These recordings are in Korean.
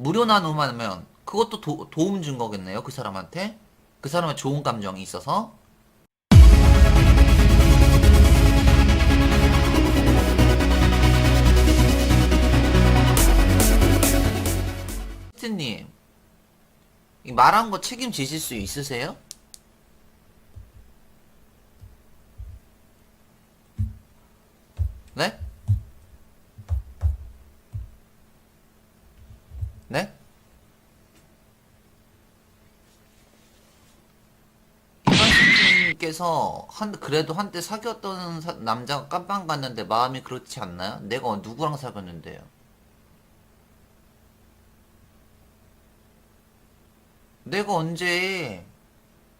무료 나눔 하면 그것도 도, 도움 준 거겠네요 그 사람한테 그 사람의 좋은 감정이 있어서 스트님 이 말한 거 책임지실 수 있으세요? 네? 네? 이만님께서 한 그래도 한때 사귀었던 사- 남자가 깜빵 갔는데 마음이 그렇지 않나요? 내가 누구랑 사귀었는데요? 내가 언제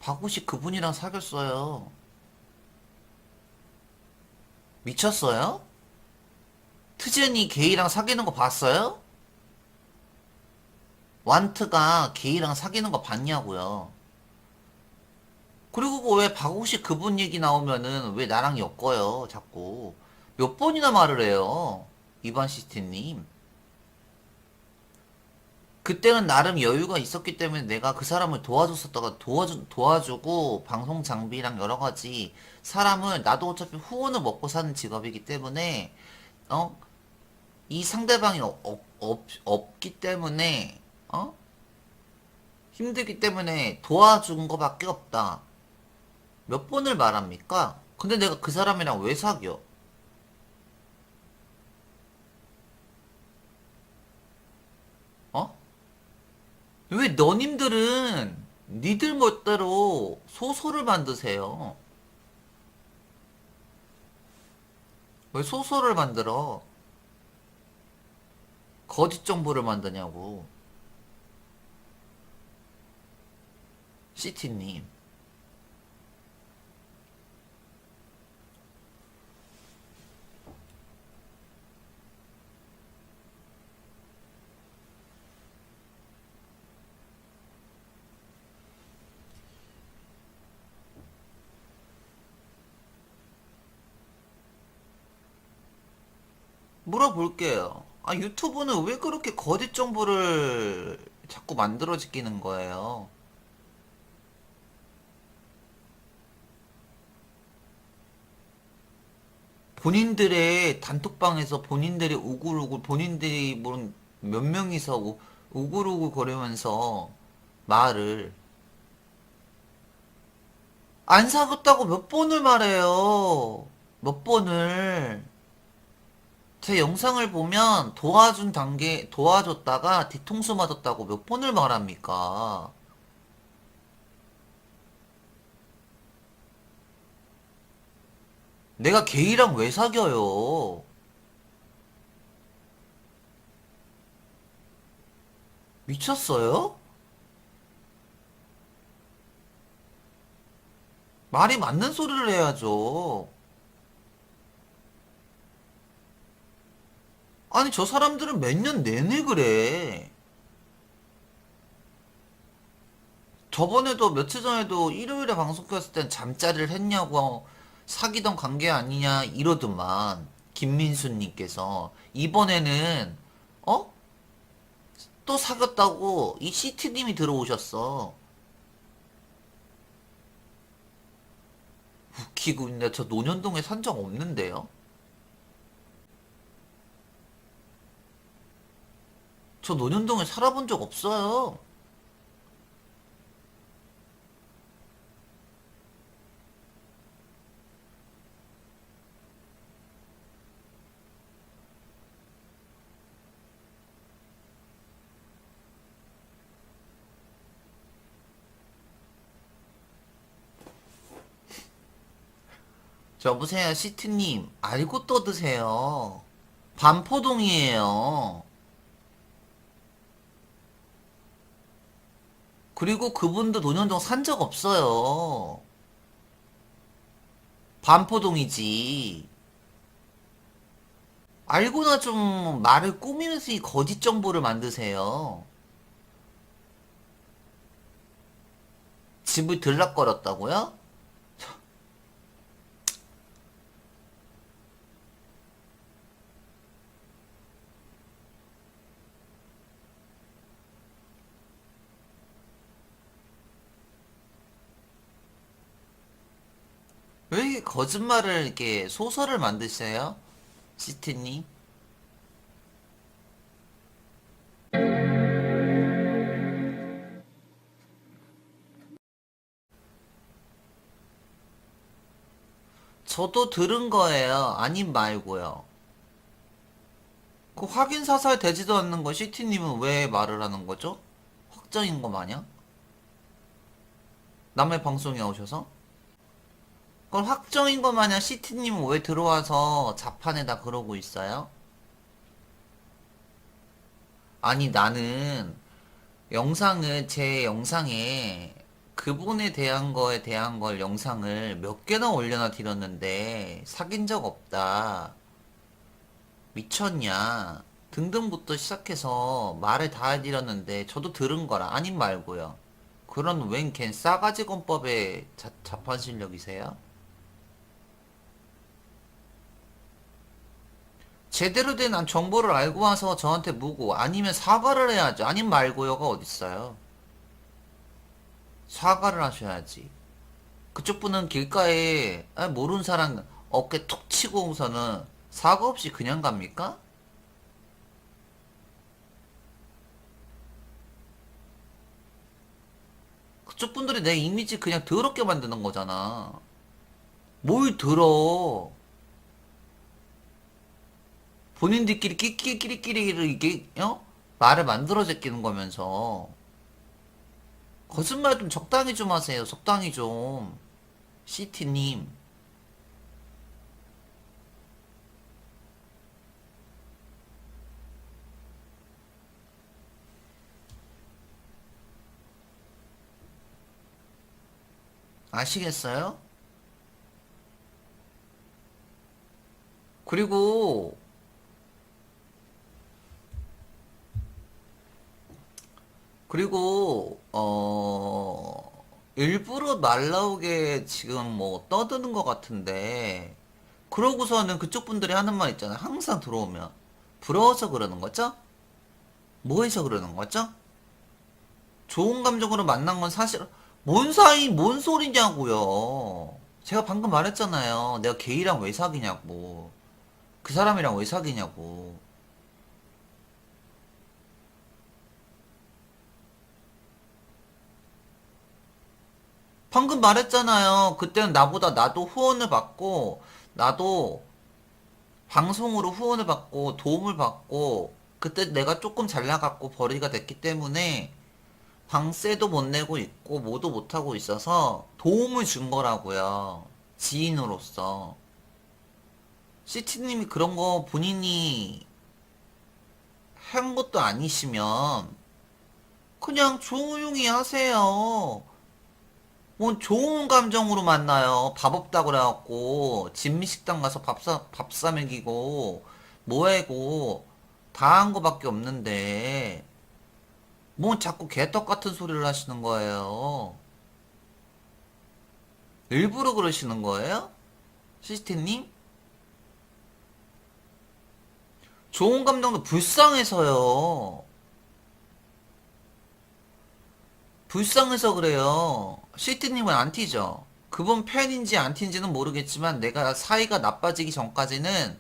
박우식 그분이랑 사귀었어요? 미쳤어요? 트젠이 게이랑 사귀는 거 봤어요? 완트가 게이랑 사귀는 거 봤냐고요? 그리고 그왜 박우식 그분 얘기 나오면은 왜 나랑 엮어요? 자꾸 몇 번이나 말을 해요? 이반 시스템님. 그때는 나름 여유가 있었기 때문에 내가 그 사람을 도와줬었다가 도와주, 도와주고 방송 장비랑 여러 가지 사람을 나도 어차피 후원을 먹고 사는 직업이기 때문에 어? 이 상대방이 없, 없, 없, 없기 때문에 어? 힘들기 때문에 도와준 거밖에 없다. 몇 번을 말합니까? 근데 내가 그 사람이랑 왜 사귀어? 어? 왜 너님들은 니들 멋대로 소설을 만드세요? 왜 소설을 만들어? 거짓 정보를 만드냐고. 시티님. 물어볼게요. 아, 유튜브는 왜 그렇게 거짓 정보를 자꾸 만들어 지키는 거예요? 본인들의 단톡방에서 본인들이 우글우글 본인들이 뭐몇 명이서 우- 우글우글 거리면서 말을 안 사귀었다고 몇 번을 말해요. 몇 번을. 제 영상을 보면 도와준 단계, 도와줬다가 뒤통수 맞았다고 몇 번을 말합니까? 내가 게이랑 왜 사겨요? 미쳤어요? 말이 맞는 소리를 해야죠. 아니, 저 사람들은 몇 년 내내 그래. 저번에도 며칠 전에도 일요일에 방송 켰을 땐 잠자리를 했냐고 사귀던 관계 아니냐 이러더만 김민수님께서 이번에는 어? 또 사귀었다고 이 시티님이 들어오셨어. 웃기고 있네. 저 논현동에 산 적 없는데요? 저 논현동에 살아본 적 없어요. 여보세요, 시트님. 알고 떠드세요. 반포동이에요. 그리고 그분도 논현동 산 적 없어요. 반포동이지. 알고나 좀 말을 꾸미면서 이 거짓 정보를 만드세요. 집을 들락거렸다고요? 왜 이렇게 거짓말을 이렇게 소설을 만드세요? 시티님? 저도 들은 거예요. 아님 말고요. 그 확인 사살 되지도 않는 거 시티님은 왜 말을 하는 거죠? 확정인 거 마냥? 남의 방송에 오셔서? 그건 확정인 거 마냥 시티님은 왜 들어와서 자판에다 그러고 있어요? 아니 나는 영상을 제 영상에 그분에 대한 거에 대한 걸 영상을 몇 개나 올려놔 드렸는데 사귄 적 없다. 미쳤냐? 등등부터 시작해서 말을 다 해드렸는데 저도 들은 거라 아님 말고요. 그런 웬 걘 싸가지 권법의 자, 자판 실력이세요? 제대로 된 정보를 알고 와서 저한테 묻고 아니면 사과를 해야죠. 아님 말고요가 어딨어요. 사과를 하셔야지. 그쪽 분은 길가에 아, 모르는 사람 어깨 툭 치고서는 사과 없이 그냥 갑니까? 그쪽 분들이 내 이미지 그냥 더럽게 만드는 거잖아. 뭘 들어? 본인들끼리 끼끼끼리끼리 이게 어? 말을 만들어 제끼는 거면서 거짓말 좀 적당히 좀 하세요. 적당히 좀. 시티님. 아시겠어요? 그리고 그리고 어 일부러 말 나오게 지금 뭐 떠드는 것 같은데 그러고서는 그쪽 분들이 하는 말 있잖아요. 항상 들어오면 부러워서 그러는 거죠? 뭐해서 그러는 거죠? 좋은 감정으로 만난 건 사실 뭔 사이 뭔 소리냐고요. 제가 방금 말했잖아요. 내가 걔이랑 왜 사귀냐고. 그 사람이랑 왜 사귀냐고. 방금 말했잖아요. 그때는 나보다 나도 후원을 받고, 나도 방송으로 후원을 받고, 도움을 받고, 그때 내가 조금 잘 나갔고, 벌이가 됐기 때문에, 방세도 못 내고 있고, 뭐도 못 하고 있어서, 도움을 준 거라고요. 지인으로서. 시티님이 그런 거 본인이 한 것도 아니시면, 그냥 조용히 하세요. 뭐 좋은 감정으로 만나요. 밥 없다 그래갖고 진미식당 가서 밥사 밥사 먹이고 뭐해고 다 한 거밖에 없는데 뭐 자꾸 개떡 같은 소리를 하시는 거예요. 일부러 그러시는 거예요? 시스템님? 좋은 감정도 불쌍해서요. 불쌍해서 그래요. 시트님은 안티죠. 그분 팬인지 안티인지는 모르겠지만 내가 사이가 나빠지기 전까지는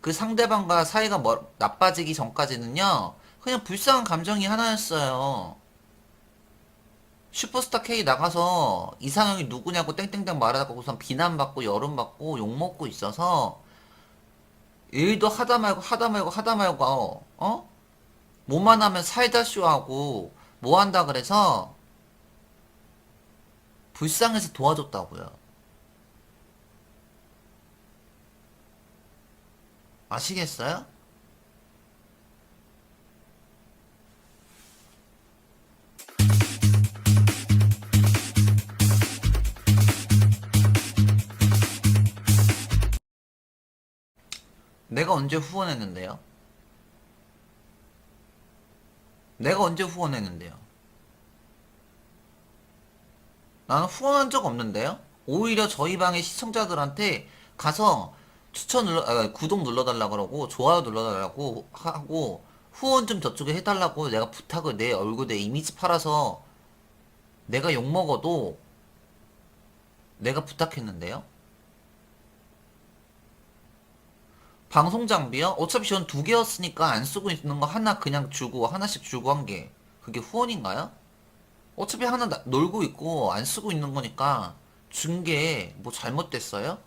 그 상대방과 사이가 뭐, 나빠지기 전까지는요. 그냥 불쌍한 감정이 하나였어요. 슈퍼스타 K 나가서 이상형이 누구냐고 땡땡땡 말하다가 우선 비난받고 여름받고 욕먹고 있어서 일도 하다 말고 하다 말고 하다 말고 어? 뭐만 하면 사이다 쇼하고 뭐 한다 그래서 불쌍해서 도와줬다고요. 아시겠어요? 내가 언제 후원했는데요? 내가 언제 후원했는데요? 나는 후원한 적 없는데요? 오히려 저희 방의 시청자들한테 가서 추천 눌러, 아, 구독 눌러달라 그러고, 좋아요 눌러달라고 하고, 후원 좀 저쪽에 해달라고 내가 부탁을 내 얼굴, 내 이미지 팔아서 내가 욕먹어도 내가 부탁했는데요? 방송 장비요? 어차피 전 두 개였으니까 안 쓰고 있는 거 하나 그냥 주고 하나씩 주고 한 게 그게 후원인가요? 어차피 하나 나- 놀고 있고 안 쓰고 있는 거니까 준게뭐 잘못됐어요?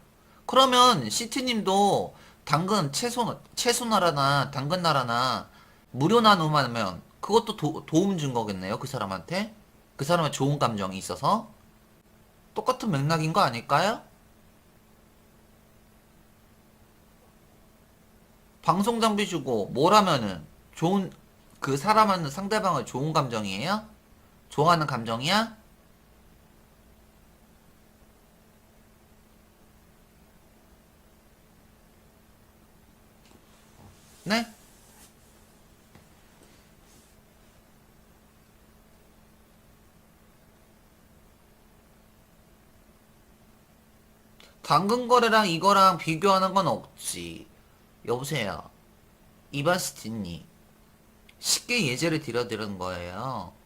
그러면 시티님도 당근 채소 채소나라나 당근나라나 무료 나눔하면 그것도 도, 도움 준 거겠네요 그 사람한테 그 사람의 좋은 감정이 있어서 똑같은 맥락인 거 아닐까요? 방송 장비 주고 뭘 하면은 좋은 그 사람한테 상대방을 좋은 감정이에요? 좋아하는 감정이야? 네? 당근 거래랑 이거랑 비교하는 건 없지. 여보세요. 이바스틴님. 쉽게 예제를 들어드리는 거예요.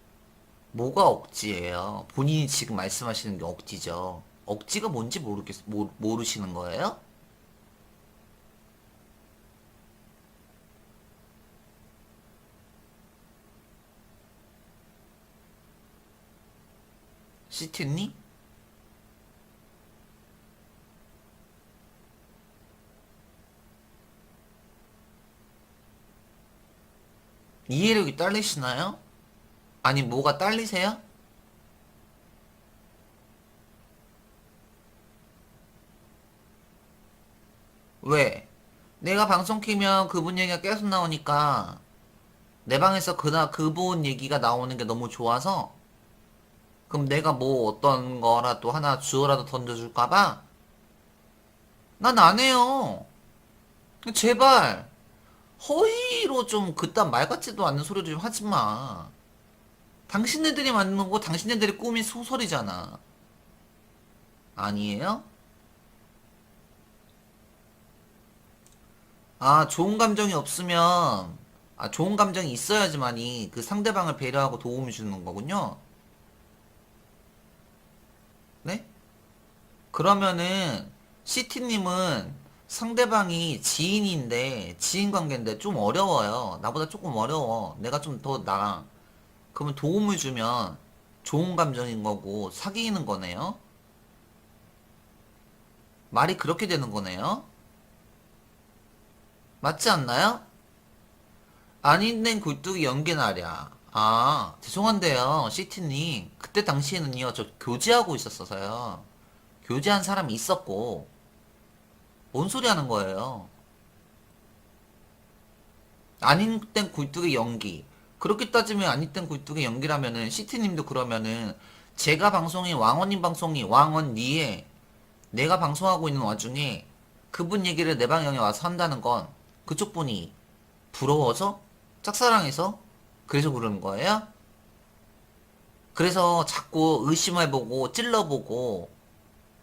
뭐가 억지예요? 본인이 지금 말씀하시는 게 억지죠. 억지가 뭔지 모르겠, 모, 모르시는 거예요? 시티님? 이해력이 딸리시나요? 아니, 뭐가 딸리세요? 왜? 내가 방송 키면 그분 얘기가 계속 나오니까 내 방에서 그나 그분 얘기가 나오는 게 너무 좋아서 그럼 내가 뭐 어떤 거라도 하나 주어라도 던져줄까봐 난 안 해요. 제발 허위로 좀 그딴 말 같지도 않는 소리 좀 하지 마. 당신네들이 만드는 거 당신네들의 꿈이 소설이잖아. 아니에요? 아, 좋은 감정이 없으면, 아, 좋은 감정이 있어야지만이 그 상대방을 배려하고 도움을 주는 거군요. 네? 그러면은, 시티님은 상대방이 지인인데, 지인 관계인데 좀 어려워요. 나보다 조금 어려워. 내가 좀 더 나아. 그러면 도움을 주면 좋은 감정인 거고, 사귀는 거네요? 말이 그렇게 되는 거네요? 맞지 않나요? 아닌된 굴뚝이 연기나랴. 아, 죄송한데요, 시티님. 그때 당시에는요, 저 교제하고 있었어서요. 교제한 사람이 있었고, 뭔 소리 하는 거예요? 아닌 땐 굴뚝의 연기. 그렇게 따지면 아닌 땐 굴뚝의 연기라면은, 시티님도 그러면은, 제가 방송이 왕원님 방송이 왕언니에 내가 방송하고 있는 와중에 그분 얘기를 내 방향에 와서 한다는 건 그쪽 분이 부러워서? 짝사랑해서? 그래서 그러는 거예요? 그래서 자꾸 의심해보고 찔러보고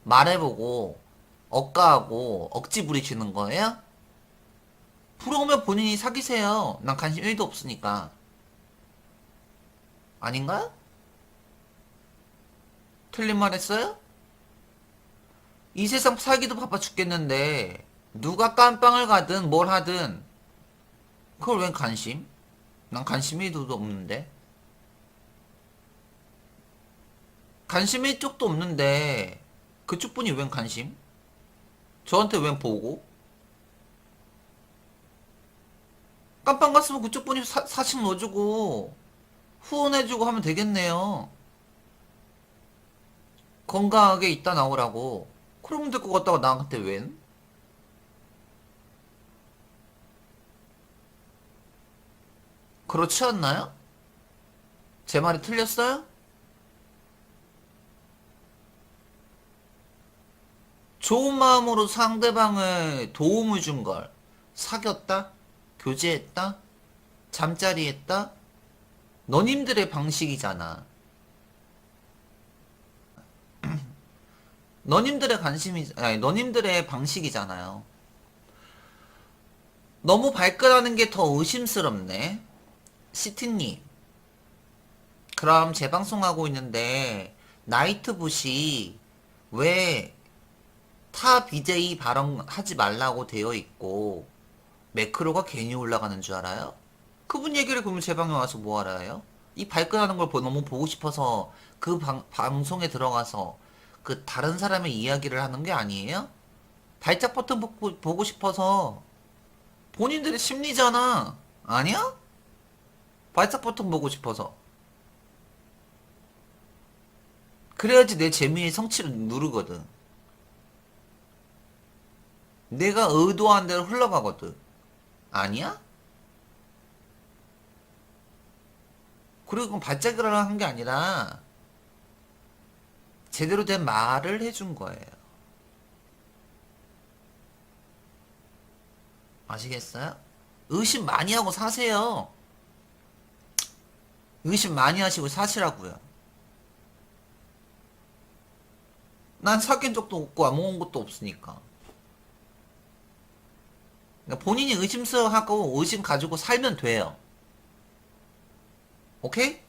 말해보고 억까하고 억지 부리시는 거예요? 부러우면 본인이 사귀세요. 난 관심 1도 없으니까. 아닌가요? 틀린 말 했어요? 이 세상 살기도 바빠 죽겠는데 누가 깜빵을 가든 뭘 하든 그걸 웬 관심? 난 관심이 도 없는데 관심이 쪽도 없는데 그쪽 분이 웬 관심? 저한테 웬 보고? 깜빵 갔으면 그쪽 분이 사, 사칭 넣어주고 후원해주고 하면 되겠네요 건강하게 있다 나오라고 그러면 될 것 같다가 나한테 웬? 그렇지 않나요? 제 말이 틀렸어요? 좋은 마음으로 상대방을 도움을 준 걸 사귀었다? 교제했다? 잠자리 했다? 너님들의 방식이잖아. 너님들의 관심이, 아니, 너님들의 방식이잖아요. 너무 발끈하는 게 더 의심스럽네. 시티님. 그럼 재방송하고 있는데, 나이트붓이 왜 타 BJ 발언 하지 말라고 되어 있고, 매크로가 괜히 올라가는 줄 알아요? 그분 얘기를 그러면 제 방에 와서 뭐 알아요? 이 발끈하는 걸 보- 너무 보고 싶어서 그 방, 방송에 들어가서 그 다른 사람의 이야기를 하는 게 아니에요? 발작 버튼 보고, 보고 싶어서 본인들의 심리잖아. 아니야? 발작 버튼 보고 싶어서. 그래야지 내 재미의 성취를 누르거든. 내가 의도한 대로 흘러가거든. 아니야? 그리고 발작을 한게 아니라 제대로 된 말을 해준 거예요. 아시겠어요? 의심 많이 하고 사세요. 의심 많이 하시고 사시라고요. 난 사귄 적도 없고 아무런 것도 없으니까. 그러니까 본인이 의심스러워하고 의심 가지고 살면 돼요. 오케이?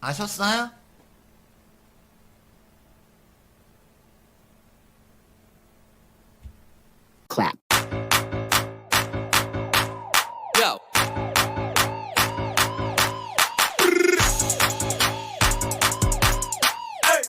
아셨어요?